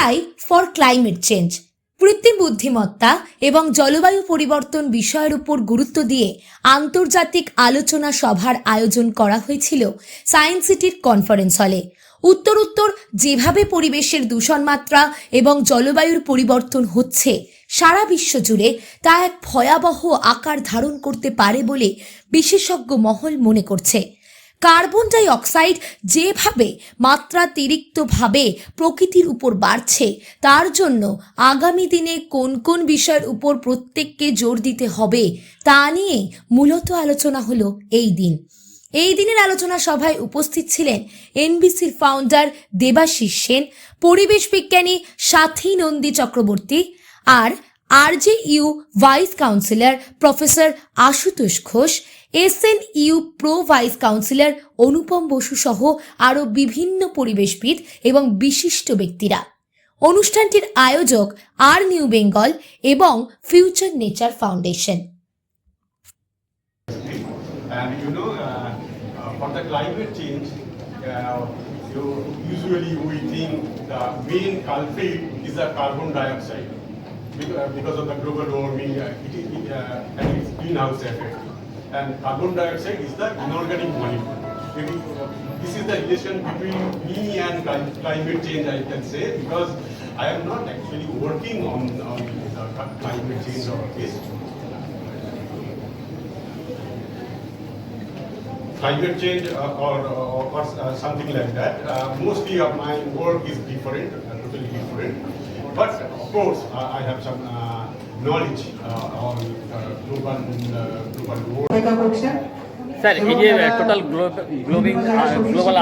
AI for climate change কৃত্রিম বুদ্ধিমত্তা এবং জলবায়ু পরিবর্তন বিষয়ের উপর গুরুত্ব দিয়ে আন্তর্জাতিক আলোচনা সভার আয়োজন করা হয়েছিল সায়েন্স সিটির কনফারেন্স হলে উত্তর উত্তর যেভাবে পরিবেশের দূষণ মাত্রা এবং জলবায়ুর পরিবর্তন হচ্ছে সারা বিশ্ব জুড়ে তা এক ভয়াবহ আকার ধারণ করতে পারে বলে বিশেষজ্ঞ মহল মনে করছে। কার্বন ডাই অক্সাইড যেভাবে মাত্রাতিরিক্তভাবে প্রকৃতির উপর বাড়ছে, তার জন্য আগামী দিনে কোন কোন বিষয়ের উপর প্রত্যেককে জোর দিতে হবে, তা নিয়ে মূলত আলোচনা হলো এই দিন। এই দিনের আলোচনা সভায় উপস্থিত ছিলেন এনবিসির ফাউন্ডার দেবাশিস সেন, পরিবেশ বিজ্ঞানী সাথী নন্দী চক্রবর্তী আর R J U vice councillor professor Ashutosh Ghosh S N U pro vice councillor Anupam Basu সহ আরও বিভিন্ন পরিবেশবিদ এবং বিশিষ্ট ব্যক্তিরা। অনুষ্ঠানটির আয়োজক আর নিউ বেঙ্গল এবং future nature foundation. Uh, uh, for the climate change, uh, you, usually we think the main culprit is the carbon dioxide. Because, of the global warming uh, it, is- uh, and its greenhouse effect. And carbon dioxide is the inorganic molecule. Uh, this is the relation between me and climate change, I can say, because I am not actually working on, on the climate change or this. climate change uh, or, or, or uh, something like that. Uh, mostly of my work is different, uh, totally different. But of course, uh, I have some uh, knowledge uh, on uh, global, uh, global world. Sir এই যে total গ্লোবিং global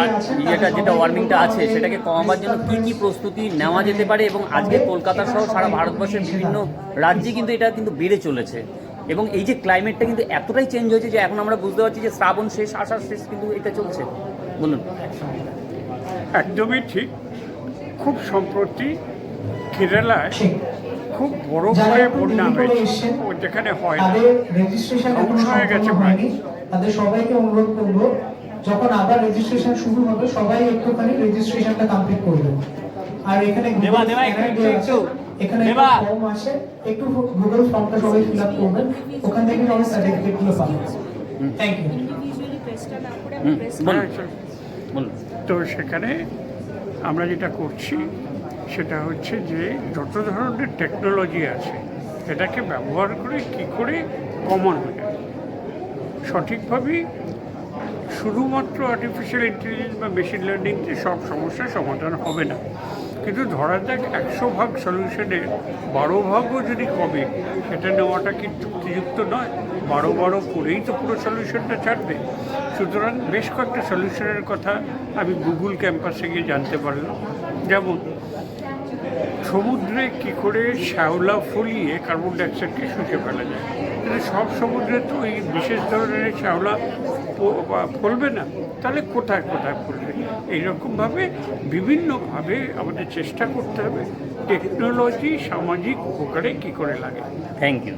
ইয়েটা যেটা ওয়ার্মিংটা আছে সেটাকে কমাবার জন্য কি কি প্রস্তুতি নেওয়া যেতে পারে এবং আজকে কলকাতা সহ সারা ভারতবর্ষের বিভিন্ন রাজ্যে কিন্তু এটা কিন্তু বেড়ে চলেছে। এবং এই যে ক্লাইমেটটা কিন্তু এতটাই চেঞ্জ হয়েছে যে এখন আমরা বুঝতে পারছি যে শ্রাবণ শেষ আষাঢ় শেষ কিন্তু এটা চলছে। বলুন। একদমই ঠিক। খুব সম্প্রতি কেরালায় ঠিক। খুব বড় করে বন্যা হয়েছে। ও যেখানে হয় রেজিস্ট্রেশন হয়ে গেছে হয়নি। তাদের সবাইকে অনুরোধ করব যখন আবার রেজিস্ট্রেশন শুরু হবে সবাই একটুখানি রেজিস্ট্রেশনটা কমপ্লিট করবেন আর এখানে। এখানে দেবা। ফর্ম আছে। একটু গুগল ফর্মটা সবাই ফিল আপ করবেন। ওখান থেকে সবাই সার্টিফিকেটগুলো পাবেন থ্যাংক ইউ তো সেখানে আমরা যেটা করছি সেটা হচ্ছে যে যত ধরনের টেকনোলজি আছে, এটাকে ব্যবহার করে কি করে কমানো যায়। সঠিকভাবে শুধুমাত্র আর্টিফিশিয়াল ইন্টেলিজেন্স বা মেশিন লার্নিং সব সমস্যার সমাধান হবে না। কিন্তু ধরা যাক একশো ভাগ সলিউশনের বারো ভাগও যদি কমে, সেটা নেওয়াটা কি যুক্তিযুক্ত নয়? বারো বারো করেই তো পুরো সলিউশনটা ছাড়বে। সুতরাং বেশ কয়েকটা সলিউশনের কথা আমি গুগল ক্যাম্পাসে গিয়ে জানতে পারলাম। যেমন সমুদ্রে কি করে শ্যাওলা ফলিয়ে কার্বন ডাইঅক্সাইডকে শুষে ফেলা যায়? কিন্তু সব সমুদ্রে তো এই বিশেষ ধরনের শ্যাওলা ফলবে না। তাহলে কোথায় কোথায় ফলবে? এইরকমভাবে বিভিন্নভাবে আমাদের চেষ্টা করতে হবে। টেকনোলজি সামাজিক উপকারে কি করে লাগে? থ্যাংক ইউ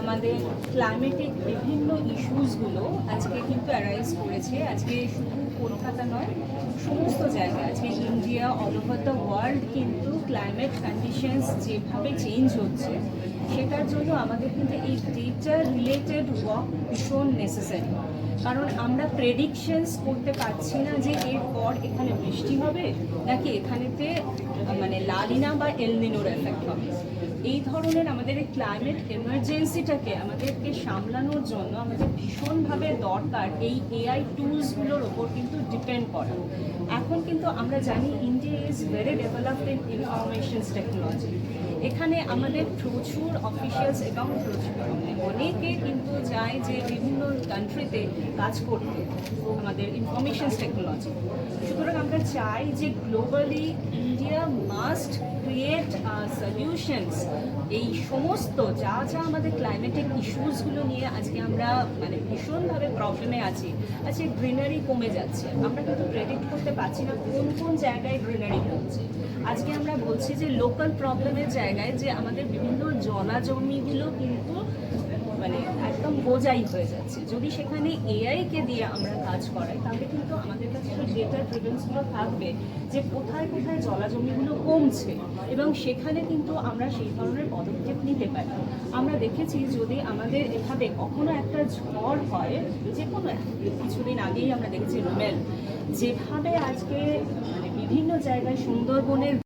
আমাদের ক্লাইমেটের বিভিন্ন ইস্যুসগুলো আজকে কিন্তু অ্যারাইজ করেছে। আজকে শুধু কলকাতা নয়, সমস্ত জায়গায়। আজকে India all over the world কিন্তু ক্লাইমেট কন্ডিশনস যেভাবে চেঞ্জ হচ্ছে সেটার জন্য আমাদের কিন্তু এই ডেটা রিলেটেড ওয়ার্ক ভীষণ নেসেসারি কারণ আমরা প্রেডিকশনস করতে পারছি না যে এরপর এখানে বৃষ্টি হবে নাকি এখানেতে মানে লালিনা বা এলনিনোর এফেক্ট হবে। এই ধরনের আমাদের এই ক্লাইমেট এমার্জেন্সিটাকে আমাদেরকে সামলানোর জন্য আমাদের ভীষণভাবে দরকার এই এআই টুলসগুলোর ওপর কিন্তু ডিপেন্ড করা। এখন কিন্তু আমরা জানি India is very developed in informations technology এখানে আমাদের প্রচুর অফিসিয়ালস প্রচুর অনেকে কিন্তু যায় যে বিভিন্ন কান্ট্রিতে কাজ করতে, আমাদের ইনফরমেশন টেকনোলজি সুতরাং আমরা চাই যে globally India must create solutions এই সমস্ত যা যা আমাদের ক্লাইমেটিক ইস্যুসগুলো নিয়ে আজকে আমরা মানে ভীষণভাবে প্রবলেমে আছি, আজকে গ্রিনারি কমে যাচ্ছে। আমরা কিন্তু প্রেডিক্ট করতে পারছি না কোন কোন জায়গায় গ্রিনারি কমছে। আজকে আমরা বলছি যে লোকাল প্রবলেমের জায়গায় যে আমাদের বিভিন্ন জলাজমিগুলো কিন্তু মানে একদম বোঝাই হয়ে যাচ্ছে। যদি সেখানে এআই কে দিয়ে আমরা কাজ করাই, তাহলে কিন্তু আমাদের কাছে ডেটা ড্রিভেন্সগুলো থাকবে যে কোথায় কোথায় জলাজমিগুলো কমছে এবং সেখানে কিন্তু আমরা সেই ধরনের পদক্ষেপ নিতে পারি। আমরা দেখেছি যদি আমাদের এখানে কখনো একটা ঝড় হয়, যে কোনো কিছুদিন আগেই আমরা দেখেছি রুমেল, যেভাবে আজকে মানে বিভিন্ন জায়গায় সুন্দরবনের